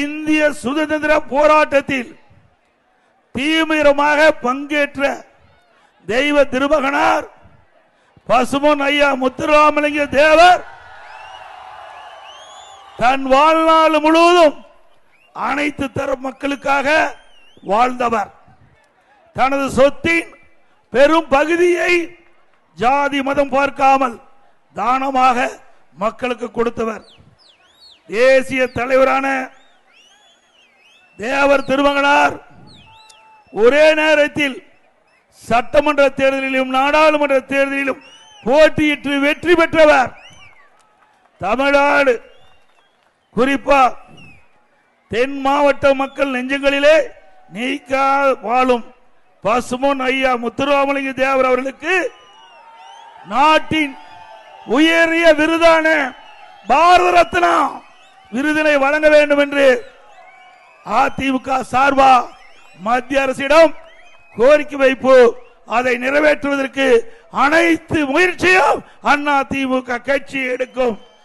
இந்திய சுதந்திர போராட்டத்தில் தீவிரமாக பங்கேற்ற தெய்வ திருமகனார் பசுமன் ஐயா முத்துராமலிங்க தேவர் தன் வாழ்நாள் முழுவதும் அனைத்து தர மக்களுக்காக வாழ்ந்தவர். தனது சொத்தின் பெரும் பகுதியை ஜாதி மதம் பார்க்காமல் தானமாக மக்களுக்கு கொடுத்தவர். தேசிய தலைவரான தேவர் திருமகனார் ஒரே நேரத்தில் சட்டமன்ற தேர்தலிலும் நாடாளுமன்ற தேர்தலிலும் போட்டியிட்டு வெற்றி பெற்றவர் தமிழ்நாடு. குறிப்பா தென் மாவட்ட மக்கள் நெஞ்சங்களிலே நீக்கா வாழும் பசுமன் ஐயா முத்துராமலிங்க தேவர் அவர்களுக்கு நாட்டின் உயரிய விருதான பாரத ரத்னா விருதினை வழங்க வேண்டும் என்று அதிமுக சார்பா மத்திய அரசிடம் கோரிக்கை வைப்பு. அதை நிறைவேற்றுவதற்கு அனைத்து முயற்சியும் அண்ணா திமுக கட்சி எடுக்கும்.